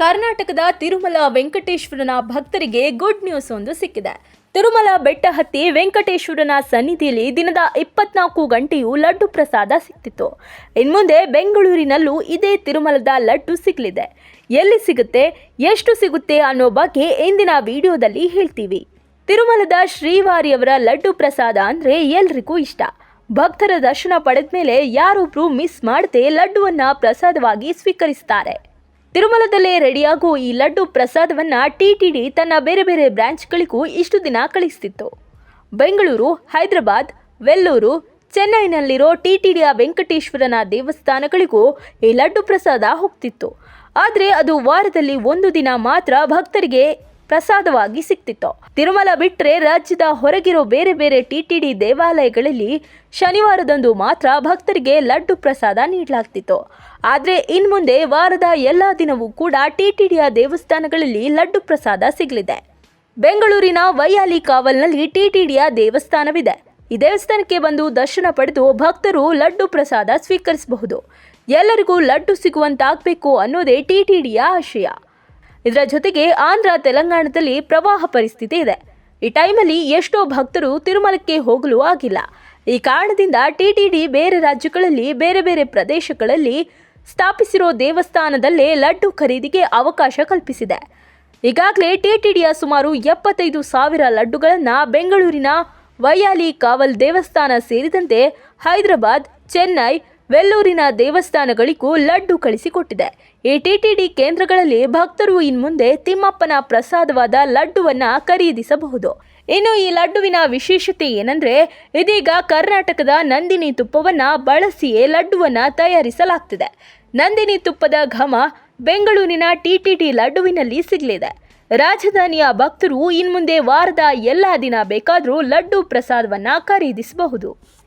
ಕರ್ನಾಟಕದ ತಿರುಮಲ ವೆಂಕಟೇಶ್ವರನ ಭಕ್ತರಿಗೆ good news ಒಂದು ಸಿಕ್ಕಿದೆ. ತಿರುಮಲ ಬೆಟ್ಟ ಹತ್ತಿ ವೆಂಕಟೇಶ್ವರನ ಸನ್ನಿಧಿಯಲ್ಲಿ ದಿನದ ಇಪ್ಪತ್ನಾಲ್ಕು ಗಂಟೆಯೂ ಲಡ್ಡು ಪ್ರಸಾದ ಸಿಕ್ತಿತ್ತು. ಇನ್ಮುಂದೆ ಬೆಂಗಳೂರಿನಲ್ಲೂ ಇದೇ ತಿರುಮಲದ ಲಡ್ಡು ಸಿಗಲಿದೆ. ಎಲ್ಲಿ ಸಿಗುತ್ತೆ, ಎಷ್ಟು ಸಿಗುತ್ತೆ ಅನ್ನೋ ಬಗ್ಗೆ ಇಂದಿನ ವಿಡಿಯೋದಲ್ಲಿ ಹೇಳ್ತೀವಿ. ತಿರುಮಲದ ಶ್ರೀವಾರಿಯವರ ಲಡ್ಡು ಪ್ರಸಾದ ಅಂದರೆ ಎಲ್ರಿಗೂ ಇಷ್ಟ. ಭಕ್ತರ ದರ್ಶನ ಪಡೆದ ಮೇಲೆ ಯಾರೊಬ್ಬರು ಮಿಸ್ ಮಾಡದೆ ಲಡ್ಡುವನ್ನು ಪ್ರಸಾದವಾಗಿ ಸ್ವೀಕರಿಸ್ತಾರೆ. ತಿರುಮಲದಲ್ಲೇ ರೆಡಿಯಾಗುವ ಈ ಲಡ್ಡು ಪ್ರಸಾದವನ್ನು ಟಿಟಿಡಿ ತನ್ನ ಬೇರೆ ಬೇರೆ ಬ್ರಾಂಚ್ಗಳಿಗೂ ಇಷ್ಟು ದಿನ ಕಳಿಸ್ತಿತ್ತು. ಬೆಂಗಳೂರು, ಹೈದರಾಬಾದ್, ವೆಲ್ಲೂರು, ಚೆನ್ನೈನಲ್ಲಿರೋ ಟಿಟಿಡಿಯ ವೆಂಕಟೇಶ್ವರನ ದೇವಸ್ಥಾನಗಳಿಗೂ ಈ ಲಡ್ಡು ಪ್ರಸಾದ ಹೋಗ್ತಿತ್ತು. ಆದರೆ ಅದು ವಾರದಲ್ಲಿ ಒಂದು ದಿನ ಮಾತ್ರ ಭಕ್ತರಿಗೆ ಪ್ರಸಾದವಾಗಿ ಸಿಕ್ತಿತ್ತು. ತಿರುಮಲ ಬಿಟ್ಟರೆ ರಾಜ್ಯದ ಹೊರಗಿರೋ ಬೇರೆ ಬೇರೆ ಟಿಟಿಡಿ ದೇವಾಲಯಗಳಲ್ಲಿ ಶನಿವಾರದಂದು ಮಾತ್ರ ಭಕ್ತರಿಗೆ ಲಡ್ಡು ಪ್ರಸಾದ ನೀಡಲಾಗ್ತಿತ್ತು. ಆದರೆ ಇನ್ಮುಂದೆ ವಾರದ ಎಲ್ಲ ದಿನವೂ ಕೂಡ ಟಿಟಿಡಿಯ ದೇವಸ್ಥಾನಗಳಲ್ಲಿ ಲಡ್ಡು ಪ್ರಸಾದ ಸಿಗಲಿದೆ. ಬೆಂಗಳೂರಿನ ವೈಯಾಲಿ ಕಾವಲ್ನಲ್ಲಿ ಟಿಟಿಡಿಯ ದೇವಸ್ಥಾನವಿದೆ. ಈ ದೇವಸ್ಥಾನಕ್ಕೆ ಬಂದು ದರ್ಶನ ಪಡೆದು ಭಕ್ತರು ಲಡ್ಡು ಪ್ರಸಾದ ಸ್ವೀಕರಿಸಬಹುದು. ಎಲ್ಲರಿಗೂ ಲಡ್ಡು ಸಿಗುವಂತಾಗಬೇಕು ಅನ್ನೋದೇ ಟಿಟಿಡಿಯ ಆಶಯ. ಇದರ ಜೊತೆಗೆ ಆಂಧ್ರ ತೆಲಂಗಾಣದಲ್ಲಿ ಪ್ರವಾಹ ಪರಿಸ್ಥಿತಿ ಇದೆ. ಈ ಟೈಮಲ್ಲಿ ಎಷ್ಟೋ ಭಕ್ತರು ತಿರುಮಲಕ್ಕೆ ಹೋಗಲು ಆಗಿಲ್ಲ. ಈ ಕಾರಣದಿಂದ ಟಿಟಿಡಿ ಬೇರೆ ರಾಜ್ಯಗಳಲ್ಲಿ, ಬೇರೆ ಬೇರೆ ಪ್ರದೇಶಗಳಲ್ಲಿ ಸ್ಥಾಪಿಸಿರೋ ದೇವಸ್ಥಾನದಲ್ಲೇ ಲಡ್ಡು ಖರೀದಿಗೆ ಅವಕಾಶ ಕಲ್ಪಿಸಿದೆ. ಈಗಾಗಲೇ ಟಿಟಿಡಿಯ ಸುಮಾರು ಎಪ್ಪತ್ತೈದು ಸಾವಿರ ಲಡ್ಡುಗಳನ್ನು ಬೆಂಗಳೂರಿನ ವೈಯಾಲಿ ಕಾವಲ್ ದೇವಸ್ಥಾನ ಸೇರಿದಂತೆ ಹೈದರಾಬಾದ್, ಚೆನ್ನೈ ವೆಲ್ಲೂರಿನ ದೇವಸ್ಥಾನಗಳಿಗೂ ಲಡ್ಡು ಕಳಿಸಿಕೊಟ್ಟಿದೆ. ಎಟಿಟಿಡಿ ಟಿಟಿಡಿ ಕೇಂದ್ರಗಳಲ್ಲಿ ಭಕ್ತರು ಇನ್ಮುಂದೆ ತಿಮ್ಮಪ್ಪನ ಪ್ರಸಾದವಾದ ಲಡ್ಡುವನ್ನ ಖರೀದಿಸಬಹುದು. ಇನ್ನು ಈ ಲಡ್ಡುವಿನ ವಿಶೇಷತೆ ಏನಂದ್ರೆ, ಇದೀಗ ಕರ್ನಾಟಕದ ನಂದಿನಿ ತುಪ್ಪವನ್ನ ಬಳಸಿಯೇ ಲಡ್ಡುವನ್ನ ತಯಾರಿಸಲಾಗ್ತಿದೆ. ನಂದಿನಿ ತುಪ್ಪದ ಘಮ ಬೆಂಗಳೂರಿನ ಟಿಟಿಡಿ ಲಡ್ಡುವಿನಲ್ಲಿ ಸಿಗಲಿದೆ. ರಾಜಧಾನಿಯ ಭಕ್ತರು ಇನ್ಮುಂದೆ ವಾರದ ಎಲ್ಲ ದಿನ ಬೇಕಾದರೂ ಲಡ್ಡು ಪ್ರಸಾದವನ್ನು ಖರೀದಿಸಬಹುದು.